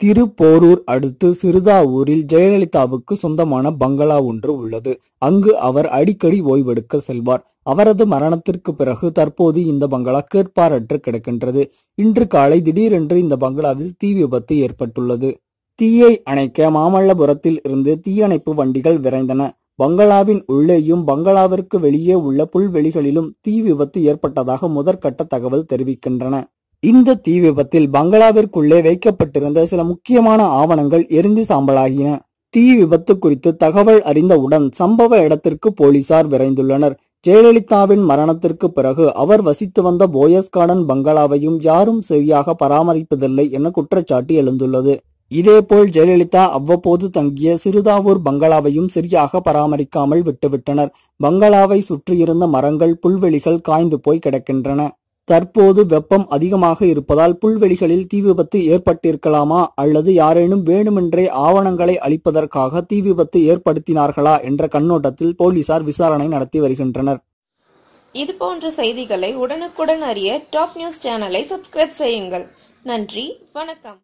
திருப்போரூர் அடுத்து சிறுதாவூரில் ஜெயலலிதாவுக்கு சொந்தமான பங்களா ஒன்று உள்ளது. அங்கு அவர் அடிக்கடி ஓய்வெடுக்க செல்வார். அவரது மரணத்திற்கு பிறகு தற்போது இந்த பங்களா கேட்பாரற்று கிடக்கின்றது. இன்று காலை திடீரென்று இந்த பங்களாவில் தீ விபத்து ஏற்பட்டுள்ளது. தீயை அணைக்க மாமல்லபுரத்தில் இருந்து தீயணைப்பு வண்டிகள் விரைந்தன. பங்களாவின் உள்ளேயும் பங்களாவிற்கு வெளியே உள்ள புல்வெளிகளிலும் தீ விபத்து ஏற்பட்டதாக முதற்கட்ட தகவல் தெரிவிக்கின்றன. இந்த தீ விபத்தில் பங்களாவிற்குள்ளே வைக்கப்பட்டிருந்த சில முக்கியமான ஆவணங்கள் எரிந்து சாம்பலாகின. தீ விபத்து குறித்து தகவல் அறிந்தவுடன் சம்பவ இடத்திற்கு போலீசார் விரைந்துள்ளனர். ஜெயலலிதாவின் மரணத்திற்கு பிறகு அவர் வசித்து வந்த போயஸ் கார்டன் பங்களாவையும் யாரும் சரியாக பராமரிப்பதில்லை என குற்றச்சாட்டு எழுந்துள்ளது. இதேபோல் ஜெயலலிதா அவ்வப்போது தங்கிய சிறுதாவூர் பங்களாவையும் சரியாக பராமரிக்காமல் விட்டுவிட்டனர். பங்களாவை சுற்றியிருந்த மரங்கள் புல்வெளிகள் காய்ந்து போய் கிடக்கின்றன. தற்போது வெப்பம் அதிகமாக இருப்பதால் புல்வெளிகளில் தீ விபத்து ஏற்பட்டிருக்கலாமா? அல்லது யாரேனும் வேணுமென்றே ஆவணங்களை அளிப்பதற்காக தீ விபத்து ஏற்படுத்தினார்களா? என்ற கண்ணோட்டத்தில் போலீசார் விசாரணை நடத்தி வருகின்றனர். இது போன்ற செய்திகளை உடனுக்குடன் அறிய டாப் நியூஸ் சேனலை சப்ஸ்கிரைப் செய்யுங்கள். நன்றி வணக்கம்.